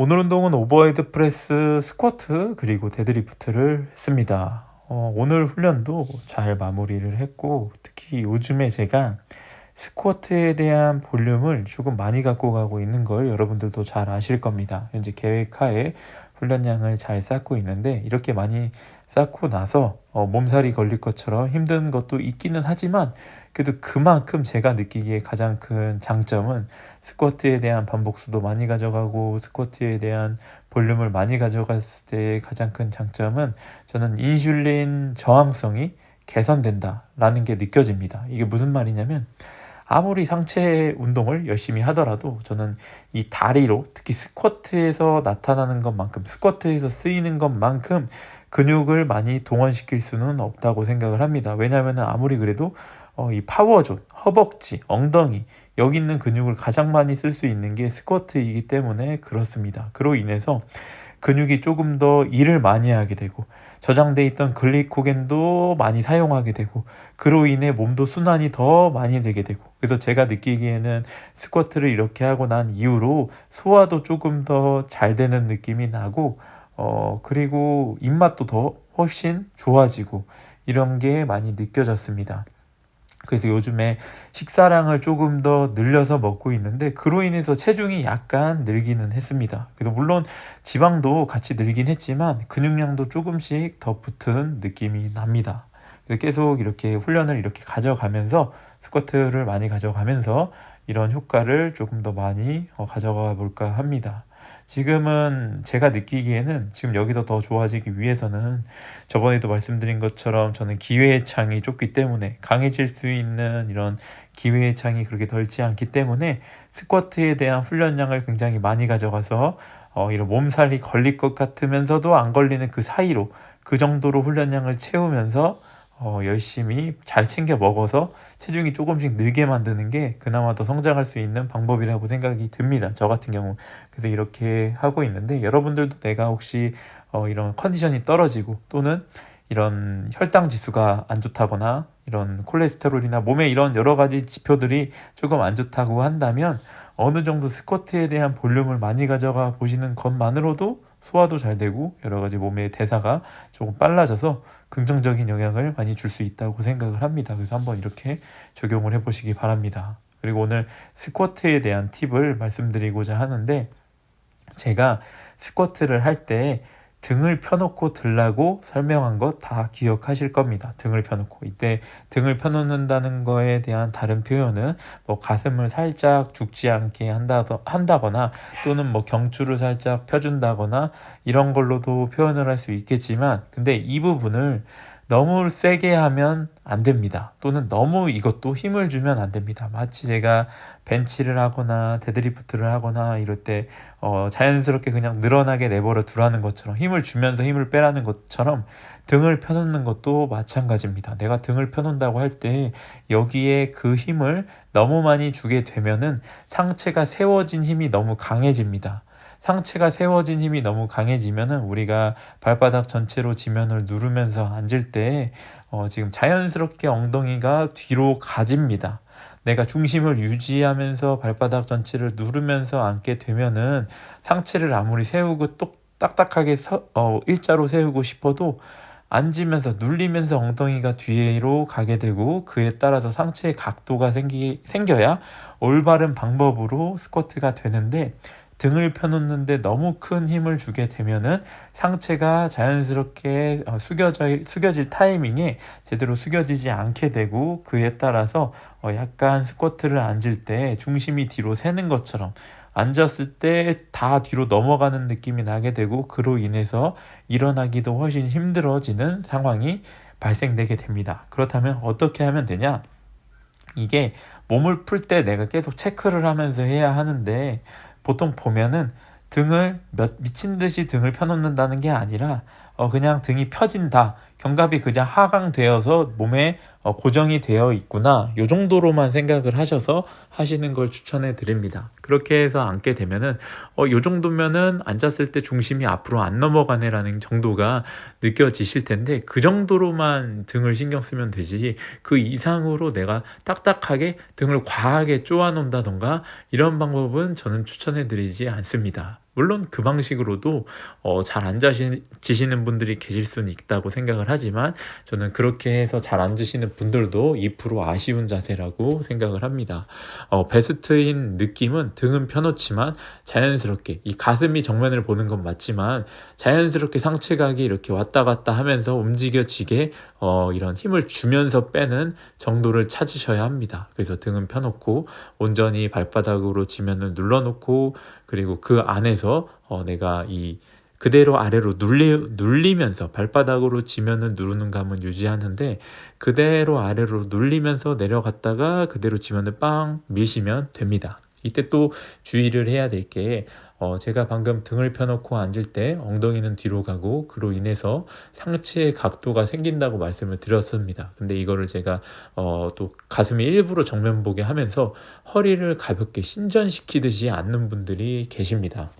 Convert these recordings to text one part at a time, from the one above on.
오늘 운동은 오버헤드 프레스, 스쿼트 그리고 데드리프트를 했습니다. 어, 오늘 훈련도 잘 마무리를 했고 특히 요즘에 제가 스쿼트에 대한 볼륨을 조금 많이 갖고 가고 있는 걸 여러분들도 잘 아실 겁니다. 현재 계획하에 훈련량을 잘 쌓고 있는데 이렇게 많이 쌓고 나서 어, 몸살이 걸릴 것처럼 힘든 것도 있기는 하지만 그래도 그만큼 제가 느끼기에 가장 큰 장점은 스쿼트에 대한 반복수도 많이 가져가고 스쿼트에 대한 볼륨을 많이 가져갔을 때 가장 큰 장점은 저는 인슐린 저항성이 개선된다라는 게 느껴집니다. 이게 무슨 말이냐면 아무리 상체 운동을 열심히 하더라도 저는 이 다리로 특히 스쿼트에서 나타나는 것만큼 스쿼트에서 쓰이는 것만큼 근육을 많이 동원시킬 수는 없다고 생각을 합니다. 왜냐하면 아무리 그래도 어, 이 파워존, 허벅지, 엉덩이 여기 있는 근육을 가장 많이 쓸 수 있는 게 스쿼트이기 때문에 그렇습니다. 그로 인해서 근육이 조금 더 일을 많이 하게 되고 저장돼 있던 글리코겐도 많이 사용하게 되고 그로 인해 몸도 순환이 더 많이 되게 되고 그래서 제가 느끼기에는 스쿼트를 이렇게 하고 난 이후로 소화도 조금 더 잘 되는 느낌이 나고 어 그리고 입맛도 더 훨씬 좋아지고 이런 게 많이 느껴졌습니다. 그래서 요즘에 식사량을 조금 더 늘려서 먹고 있는데 그로 인해서 체중이 약간 늘기는 했습니다. 그래도 물론 지방도 같이 늘긴 했지만 근육량도 조금씩 더 붙은 느낌이 납니다. 계속 이렇게 훈련을 이렇게 가져가면서 스쿼트를 많이 가져가면서 이런 효과를 조금 더 많이 어, 가져가 볼까 합니다. 지금은 제가 느끼기에는 지금 여기서 더 좋아지기 위해서는 저번에도 말씀드린 것처럼 저는 기회의 창이 좁기 때문에 강해질 수 있는 이런 기회의 창이 그렇게 덜지 않기 때문에 스쿼트에 대한 훈련량을 굉장히 많이 가져가서 어, 이런 몸살이 걸릴 것 같으면서도 안 걸리는 그 사이로 그 정도로 훈련량을 채우면서 어, 열심히 잘 챙겨 먹어서 체중이 조금씩 늘게 만드는 게 그나마 더 성장할 수 있는 방법이라고 생각이 듭니다. 저 같은 경우. 그래서 이렇게 하고 있는데 여러분들도 내가 혹시 어, 이런 컨디션이 떨어지고 또는 이런 혈당 지수가 안 좋다거나 이런 콜레스테롤이나 몸에 이런 여러 가지 지표들이 조금 안 좋다고 한다면 어느 정도 스쿼트에 대한 볼륨을 많이 가져가 보시는 것만으로도 소화도 잘 되고 여러 가지 몸의 대사가 조금 빨라져서 긍정적인 영향을 많이 줄 수 있다고 생각을 합니다. 그래서 한번 이렇게 적용을 해 보시기 바랍니다. 그리고 오늘 스쿼트에 대한 팁을 말씀드리고자 하는데 제가 스쿼트를 할때 등을 펴놓고 들라고 설명한 것 다 기억하실 겁니다. 등을 펴놓고 이때 등을 펴놓는다는 거에 대한 다른 표현은 뭐 가슴을 살짝 죽지 않게 한다 한다거나 또는 뭐 경추를 살짝 펴준다거나 이런 걸로도 표현을 할 수 있겠지만 근데 이 부분을 너무 세게 하면 안 됩니다. 또는 너무 이것도 힘을 주면 안 됩니다. 마치 제가 벤치를 하거나 데드리프트를 하거나 이럴 때 어, 자연스럽게 그냥 늘어나게 내버려 두라는 것처럼 힘을 주면서 힘을 빼라는 것처럼 등을 펴놓는 것도 마찬가지입니다. 내가 등을 펴놓는다고 할 때 여기에 그 힘을 너무 많이 주게 되면은 상체가 세워진 힘이 너무 강해집니다. 상체가 세워진 힘이 너무 강해지면은 우리가 발바닥 전체로 지면을 누르면서 앉을 때 어, 지금 자연스럽게 엉덩이가 뒤로 가집니다. 내가 중심을 유지하면서 발바닥 전체를 누르면서 앉게 되면은 상체를 아무리 세우고 똑 딱딱하게 서, 어, 일자로 세우고 싶어도 앉으면서 눌리면서 엉덩이가 뒤로 가게 되고 그에 따라서 상체의 각도가 생기, 생겨야 올바른 방법으로 스쿼트가 되는데 등을 펴놓는데 너무 큰 힘을 주게 되면은 상체가 자연스럽게 어, 숙여져, 숙여질 타이밍에 제대로 숙여지지 않게 되고 그에 따라서 어, 약간 스쿼트를 앉을 때 중심이 뒤로 새는 것처럼 앉았을 때 다 뒤로 넘어가는 느낌이 나게 되고 그로 인해서 일어나기도 훨씬 힘들어지는 상황이 발생되게 됩니다. 그렇다면 어떻게 하면 되냐? 이게 몸을 풀 때 내가 계속 체크를 하면서 해야 하는데 보통 보면은 등을 몇, 미친 듯이 등을 펴놓는다는 게 아니라 어, 그냥 등이 펴진다. 견갑이 그냥 하강되어서 몸에 어, 고정이 되어 있구나. 요 정도로만 생각을 하셔서 하시는 걸 추천해 드립니다. 그렇게 해서 앉게 되면은 어, 요 정도면은 앉았을 때 중심이 앞으로 안 넘어가네라는 정도가 느껴지실 텐데 그 정도로만 등을 신경 쓰면 되지 그 이상으로 내가 딱딱하게 등을 과하게 쪼아 놓는다던가 이런 방법은 저는 추천해 드리지 않습니다. 물론 그 방식으로도 어, 잘 앉아지시는 분들이 계실 수는 있다고 생각을 하지만 저는 그렇게 해서 잘 앉으시는 분들도 2% 아쉬운 자세라고 생각을 합니다. 어, 베스트인 느낌은 등은 펴놓지만 자연스럽게 이 가슴이 정면을 보는 건 맞지만 자연스럽게 상체각이 이렇게 왔다 갔다 하면서 움직여지게 어, 이런 힘을 주면서 빼는 정도를 찾으셔야 합니다. 그래서 등은 펴놓고 온전히 발바닥으로 지면을 눌러놓고 그리고 그 안에서 어, 내가 이 그대로 아래로 눌리, 눌리면서 발바닥으로 지면은 누르는 감은 유지하는데 그대로 아래로 눌리면서 내려갔다가 그대로 지면을 빵 미시면 됩니다. 이때 또 주의를 해야 될 게 어, 제가 방금 등을 펴놓고 앉을 때 엉덩이는 뒤로 가고 그로 인해서 상체의 각도가 생긴다고 말씀을 드렸습니다. 근데 이거를 제가 어, 또 가슴이 일부러 정면 보게 하면서 허리를 가볍게 신전시키듯이 앉는 분들이 계십니다.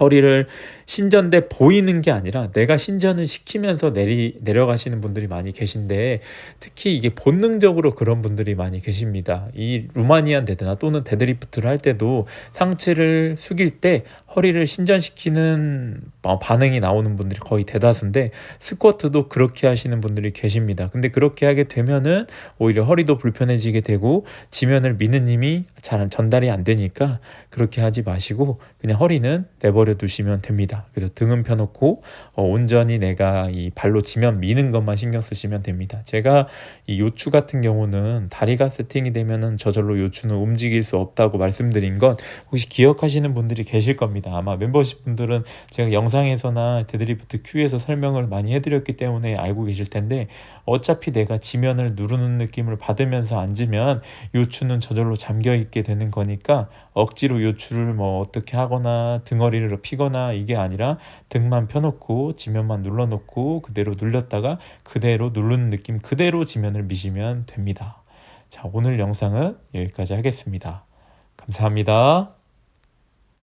허리를 신전돼 보이는 게 아니라 내가 신전을 시키면서 내리, 내려가시는 분들이 많이 계신데 특히 이게 본능적으로 그런 분들이 많이 계십니다. 이 루마니안 데드나 또는 데드리프트를 할 때도 상체를 숙일 때 허리를 신전시키는 어, 반응이 나오는 분들이 거의 대다수인데 스쿼트도 그렇게 하시는 분들이 계십니다. 근데 그렇게 하게 되면은 오히려 허리도 불편해지게 되고 지면을 미는 힘이 잘 전달이 안 되니까 그렇게 하지 마시고 그냥 허리는 내버려 두시면 됩니다. 그래서 등은 펴놓고 어, 온전히 내가 이 발로 지면 미는 것만 신경 쓰시면 됩니다. 제가 이 요추 같은 경우는 다리가 세팅이 되면은 저절로 요추는 움직일 수 없다고 말씀드린 건 혹시 기억하시는 분들이 계실 겁니다. 아마 멤버십 분들은 제가 영상에서나 데드리프트 큐에서 설명을 많이 해드렸기 때문에 알고 계실 텐데 어차피 내가 지면을 누르는 느낌을 받으면서 앉으면 요추는 저절로 잠겨 있게 되는 거니까 억지로 요추를 뭐 어떻게 하거나 등허리를 피거나 이게 아니라 등만 펴놓고 지면만 눌러놓고 그대로 눌렸다가 그대로 누르는 느낌 그대로 지면을 미시면 됩니다. 자, 오늘 영상은 여기까지 하겠습니다. 감사합니다.